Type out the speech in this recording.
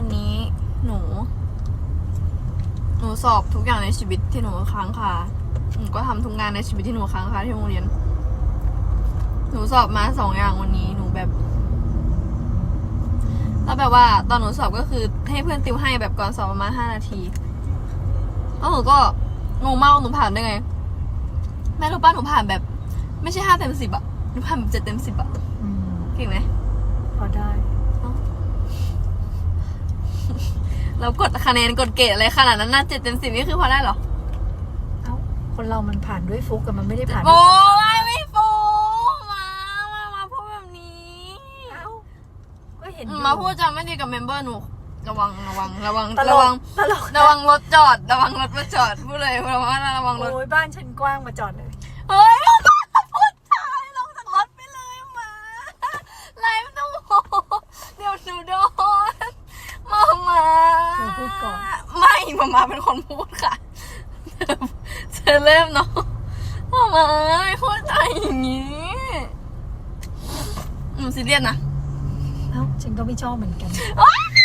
วันนี้หนู หนูสอบทุกอย่างในชีวิตที่หนูค้างคาหนูก็ทำทุกงานในชีวิตที่หนูค้างคาที่โรงเรียน หนูสอบมาสองอย่างวันนี้หนูแบบแล้วแบบว่าตอนหนูสอบก็คือให้เพื่อนติวให้แบบก่อนสอบประมาณห้านาทีแล้วหนูก็งงมากว่าหนูผ่านได้ไง แม่รู้ป้าหนูผ่านแบบ ไม่ใช่ห้าเต็มสิบอะหนูผ่านแบบเจ็ดเต็มสิบอะอืมเก่งไหมพอได้ แล้วกดคะแนนกดเกรดอะไรขนาดนั้นน่าเจ็ดเต็มสิบนี่คือพอได้เหรอ เอ้าคนเรามันผ่านด้วยฟุกกับมันไม่ได้ผ่านด้โอ้วยยไม่ฟูมามามาพูดแบบนี้เอ้าก็เห็นอยู่มาพูดจะไม่ดีกับเมมเบอร์หนูระวังระวังระวังตลระกวังตลกระวังรถจอด ระวังรถมาจอดพูดเลยระวังระวังรถโอ้ยบ้านฉันกว้างมาจอดเลยเฮ้ยมาพูดจาให้ลงจากรถไปเลยมาไลฟ์ต้องเดี๋ยวหนูโดนมามา เธอพูดก่อน ไม่มามาเป็นคนพูดค่ะเธอเริ่มเนาะมามาไม่พูดใจอย่างนี้หนูซีเรียสนะ เอ้าฉันก็ไม่ชอบเหมือนกันว้าย